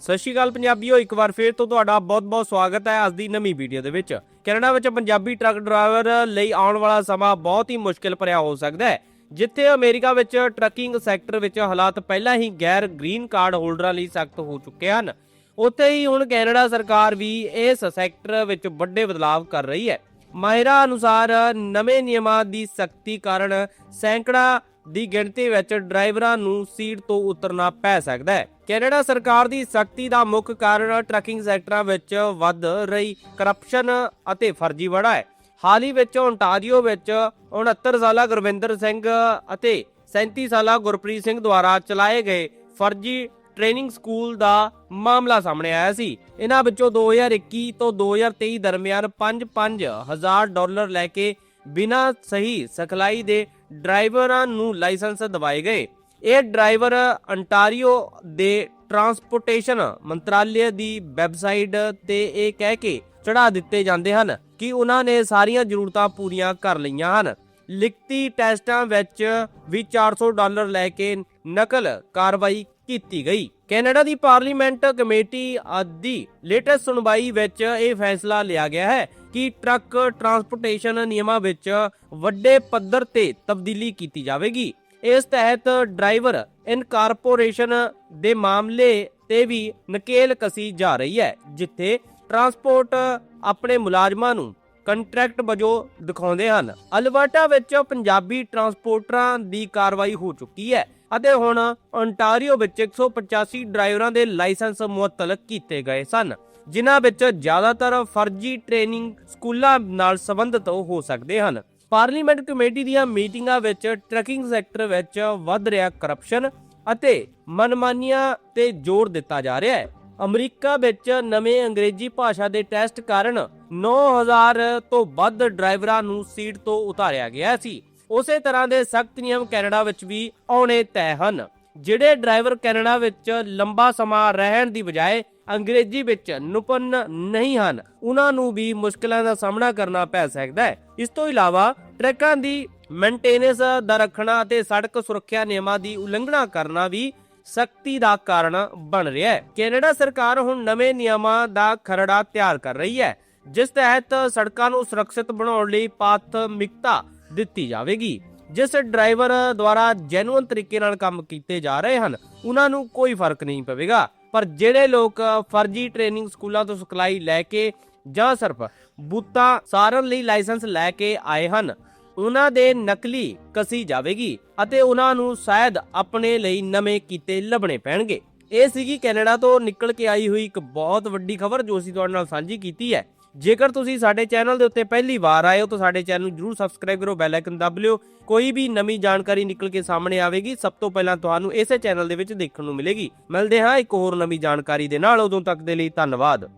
ਸਤਿ ਸ਼੍ਰੀ ਅਕਾਲ ਪੰਜਾਬੀਓ, ਇੱਕ ਵਾਰ ਫੇਰ ਤੋਂ ਤੁਹਾਡਾ ਬਹੁਤ-ਬਹੁਤ ਸਵਾਗਤ ਹੈ ਅੱਜ ਦੀ ਨਵੀਂ ਵੀਡੀਓ ਦੇ ਵਿੱਚ। ਕੈਨੇਡਾ ਵਿੱਚ ਪੰਜਾਬੀ ਟਰੱਕ ਡਰਾਈਵਰ ਲਈ ਆਉਣ ਵਾਲਾ ਸਮਾਂ ਬਹੁਤ ਹੀ ਮੁਸ਼ਕਿਲ ਭਰਿਆ ਹੋ ਸਕਦਾ ਹੈ, ਜਿੱਥੇ ਅਮਰੀਕਾ ਵਿੱਚ ਟਰੱਕਿੰਗ ਸੈਕਟਰ ਵਿੱਚ ਹਾਲਾਤ ਪਹਿਲਾਂ ਹੀ ਗੈਰ ਗ੍ਰੀਨ ਕਾਰਡ ਹੋਲਡਰਾਂ ਲਈ ਸਖਤ ਹੋ ਚੁੱਕੇ ਹਨ। ਉੱਥੇ ਹੀ ਹੁਣ ਕੈਨੇਡਾ ਸਰਕਾਰ ਵੀ ਇਸ ਸੈਕਟਰ ਵਿੱਚ ਵੱਡੇ ਬਦਲਾਅ ਕਰ ਰਹੀ ਹੈ। ਮਾਹਿਰਾਂ ਅਨੁਸਾਰ ਨਵੇਂ ਨਿਯਮਾਂ ਦੀ ਸਖਤੀ ਕਾਰਨ ਸੈਂਕੜਾ ਦੀ ਗਿਣਤੀ ਵਿੱਚ ਡਰਾਈਵਰਾਂ ਨੂੰ ਸੀਟ ਤੋਂ ਉਤਰਨਾ ਪੈ ਸਕਦਾ ਹੈ। ਕੈਨੇਡਾ ਸਰਕਾਰ ਦੀ ਸਖਤੀ ਦਾ ਮੁੱਖ ਕਾਰਨ ਟਰੱਕਿੰਗ ਸੈਕਟਰਾਂ ਵਿੱਚ ਵੱਧ ਰਹੀ ਕਰਪਸ਼ਨ ਅਤੇ ਫਰਜ਼ੀਵਾੜਾ ਹੈ। ਹਾਲ ਹੀ ਵਿੱਚ ਓਨਟਾਰੀਓ ਵਿੱਚ 69 ਸਾਲਾ ਗੁਰਵਿੰਦਰ ਸਿੰਘ ਅਤੇ 37 ਸਾਲਾ ਗੁਰਪ੍ਰੀਤ ਸਿੰਘ ਦੁਆਰਾ ਚਲਾਏ ਗਏ ਫਰਜ਼ੀ ਟ੍ਰੇਨਿੰਗ ਸਕੂਲ ਦਾ ਮਾਮਲਾ ਸਾਹਮਣੇ ਆਇਆ ਸੀ। ਇਹਨਾਂ ਵਿੱਚੋਂ 2021 ਤੋਂ 2023 ਦਰਮਿਆਨ 5-5 ਹਜ਼ਾਰ ਡਾਲਰ ਲੈ ਕੇ ਬਿਨਾਂ ਸਹੀ ਸਿਖਲਾਈ ਦੇ ਡਰਾਈਵਰਾਂ ਨੂੰ ਲਾਇਸੈਂਸ ਦਿਵਾਏ ਗਏ। ਇਹ ਡਰਾਈਵਰ ਅੰਟਾਰੀਓ ਦੇ ਟਰਾਂਸਪੋਰਟੇਸ਼ਨ ਮੰਤਰਾਲੇ ਦੀ ਵੈਬਸਾਈਟ ਤੇ ਇਹ ਕਹਿ ਕੇ ਚੜਾ ਦਿੱਤੇ ਜਾਂਦੇ ਹਨ ਕਿ ਉਹਨਾਂ ਨੇ ਸਾਰੀਆਂ ਜ਼ਰੂਰਤਾਂ ਪੂਰੀਆਂ ਕਰ ਲਈਆਂ ਹਨ। ਲਿਖਤੀ ਟੈਸਟਾਂ ਵਿੱਚ ਵੀ 400 ਡਾਲਰ ਲੈ ਕੇ ਨਕਲ ਕਾਰਵਾਈ ਕੀਤੀ ਗਈ। ਕੈਨੇਡਾ ਦੀ ਪਾਰਲੀਮੈਂਟ ਕਮੇਟੀ ਦੀ ਲੇਟੈਸਟ ਸੁਣਵਾਈ ਵਿੱਚ ਇਹ ਫੈਸਲਾ ਲਿਆ ਗਿਆ ਹੈ ਕਿ ਟਰੱਕ ਟਰਾਂਸਪੋਰਟੇਸ਼ਨ ਨਿਯਮਾਂ ਵਿੱਚ ਵੱਡੇ ਪੱਧਰ ਤੇ ਤਬਦੀਲੀ ਕੀਤੀ ਜਾਵੇਗੀ। ਇਸ ਤਹਿਤ ਡਰਾਈਵਰ ਇਨਕਾਰਪੋਰੇਸ਼ਨ ਦੇ ਮਾਮਲੇ ਤੇ ਵੀ ਨਕੇਲ ਕਸੀ ਜਾ ਰਹੀ ਹੈ, ਜਿੱਥੇ ਟਰਾਂਸਪੋਰਟ ਆਪਣੇ ਮੁਲਾਜ਼ਮਾਂ ਨੂੰ ਕੰਟਰੈਕਟ ਵਜੋਂ ਦਿਖਾਉਂਦੇ ਹਨ। ਅਲਬਰਟਾ ਵਿੱਚ ਪੰਜਾਬੀ ਟਰਾਂਸਪੋਰਟਰਾਂ ਦੀ ਕਾਰਵਾਈ ਹੋ ਚੁੱਕੀ ਹੈ ਅਤੇ ਹੁਣ ਓਨਟਾਰੀਓ ਵਿੱਚ 185 ਡਰਾਈਵਰਾਂ ਦੇ ਲਾਇਸੈਂਸ ਮੁਅੱਤਲ ਕੀਤੇ ਗਏ ਸਨ, ਜਿਨ੍ਹਾਂ ਵਿੱਚ ਜ਼ਿਆਦਾਤਰ ਫਰਜ਼ੀ ਟ੍ਰੇਨਿੰਗ ਸਕੂਲਾਂ ਨਾਲ ਸੰਬੰਧਿਤ ਹੋ ਸਕਦੇ ਹਨ। ਪਾਰਲੀਮੈਂਟ ਕਮੇਟੀ ਦੀਆਂ ਮੀਟਿੰਗਾਂ ਵਿੱਚ ਟਰੱਕਿੰਗ ਸੈਕਟਰ ਵਿੱਚ ਵੱਧ ਰਿਹਾ ਕਰਪਸ਼ਨ ਅਤੇ ਮਨਮਾਨੀਆਂ ਤੇ ਜ਼ੋਰ ਦਿੱਤਾ ਜਾ ਰਿਹਾ ਹੈ। ਅਮਰੀਕਾ ਵਿੱਚ ਨਵੇਂ ਅੰਗਰੇਜ਼ੀ ਭਾਸ਼ਾ ਦੇ ਟੈਸਟ ਕਾਰਨ 9000 ਤੋਂ ਵੱਧ ਡਰਾਈਵਰਾਂ ਨੂੰ ਸੀਟ ਤੋਂ ਉਤਾਰਿਆ ਗਿਆ ਸੀ। ਉਸੇ ਤਰ੍ਹਾਂ ਦੇ ਸਖਤ ਨਿਯਮ ਕੈਨੇਡਾ ਵਿੱਚ ਵੀ ਆਉਣੇ ਤੈਅ ਹਨ, ਜਿਹੜੇ ਡਰਾਈਵਰ ਕੈਨੇਡਾ ਵਿੱਚ ਲੰਬਾ ਸਮਾਂ ਰਹਿਣ ਦੀ ਬਜਾਏ ਅੰਗਰੇਜ਼ੀ ਵਿੱਚ ਨਿਪੁੰਨ ਨਹੀਂ ਹਨ। ਉਹਨਾਂ ਨੂੰ ਵੀ ਮੁਸ਼ਕਲਾਂ ਦਾ ਸਾਹਮਣਾ ਕਰਨਾ ਪੈ ਸਕਦਾ ਹੈ। ਇਸ ਤੋਂ ਇਲਾਵਾ ਟਰੱਕਾਂ ਦੀ ਮੇਨਟੇਨੈਂਸ ਦਾ ਰੱਖਣਾ ਅਤੇ ਸੜਕ ਸੁਰੱਖਿਆ ਨਿਯਮਾਂ ਦੀ ਉਲੰਘਣਾ ਕਰਨਾ ਵੀ ਸਖਤੀ ਦਾ ਕਾਰਨ ਬਣ ਰਿਹਾ ਹੈ। ਕੈਨੇਡਾ ਸਰਕਾਰ ਹੁਣ ਨਵੇਂ ਨਿਯਮਾਂ ਦਾ ਖਰੜਾ ਤਿਆਰ ਕਰ ਰਹੀ ਹੈ, ਜਿਸ ਤਹਿਤ ਸੜਕਾਂ ਨੂੰ ਸੁਰੱਖਿਅਤ ਬਣਾਉਣ ਲਈ ਪ੍ਰਾਥਮਿਕਤਾ ਦਿੱਤੀ ਜਾਵੇਗੀ। ਜਿਸ ਡਰਾਈਵਰ ਦੁਆਰਾ ਜੈਨੂਇਨ ਤਰੀਕੇ ਨਾਲ ਕੰਮ ਕੀਤੇ ਜਾ ਰਹੇ ਹਨ, ਉਹਨਾਂ ਨੂੰ ਕੋਈ ਫ਼ਰਕ ਨਹੀਂ ਪਵੇਗਾ। ਪਰ ਜਿਹੜੇ ਲੋਕ ਫਰਜ਼ੀ ਟ੍ਰੇਨਿੰਗ ਸਕੂਲਾਂ ਤੋਂ ਸਿਖਲਾਈ ਲੈ ਕੇ ਜਾਂ ਸਿਰਫ ਬੂਤਾਂ ਸਾਰਨ ਲਈ ਲਾਇਸੈਂਸ ਲੈ ਕੇ ਆਏ ਹਨ, ਉਹਨਾਂ ਦੇ ਨਕਲੀ ਕਸੀ ਜਾਵੇਗੀ ਅਤੇ ਉਹਨਾਂ ਨੂੰ ਸ਼ਾਇਦ ਆਪਣੇ ਲਈ ਨਵੇਂ ਕੀਤੇ ਲੱਭਣੇ ਪੈਣਗੇ। ਇਹ ਸੀਗੀ ਕੈਨੇਡਾ ਤੋਂ ਨਿਕਲ ਕੇ ਆਈ ਹੋਈ ਇੱਕ ਬਹੁਤ ਵੱਡੀ ਖਬਰ ਜੋ ਅਸੀਂ ਤੁਹਾਡੇ ਨਾਲ ਸਾਂਝੀ ਕੀਤੀ ਹੈ। ਜੇਕਰ ਤੁਸੀਂ ਸਾਡੇ ਚੈਨਲ ਦੇ ਉੱਤੇ ਪਹਿਲੀ ਵਾਰ ਆਏ ਹੋ ਤਾਂ ਸਾਡੇ ਚੈਨਲ ਨੂੰ ਜਰੂਰ ਸਬਸਕ੍ਰਾਈਬ ਕਰੋ ਬੈਲ ਆਈਕਨ ਦਬ ਲਿਓ। ਕੋਈ ਵੀ ਨਵੀਂ ਜਾਣਕਾਰੀ ਨਿਕਲ ਕੇ ਸਾਹਮਣੇ ਆਵੇਗੀ, ਸਭ ਤੋਂ ਪਹਿਲਾਂ ਤੁਹਾਨੂੰ ਇਸੇ ਚੈਨਲ ਦੇ ਵਿੱਚ ਦੇਖਣ ਨੂੰ ਮਿਲੇਗੀ। ਮਿਲਦੇ ਹਾਂ ਇੱਕ ਹੋਰ ਨਵੀਂ ਜਾਣਕਾਰੀ ਦੇ ਨਾਲ। ਉਦੋਂ ਤੱਕ ਦੇ ਲਈ ਧੰਨਵਾਦ।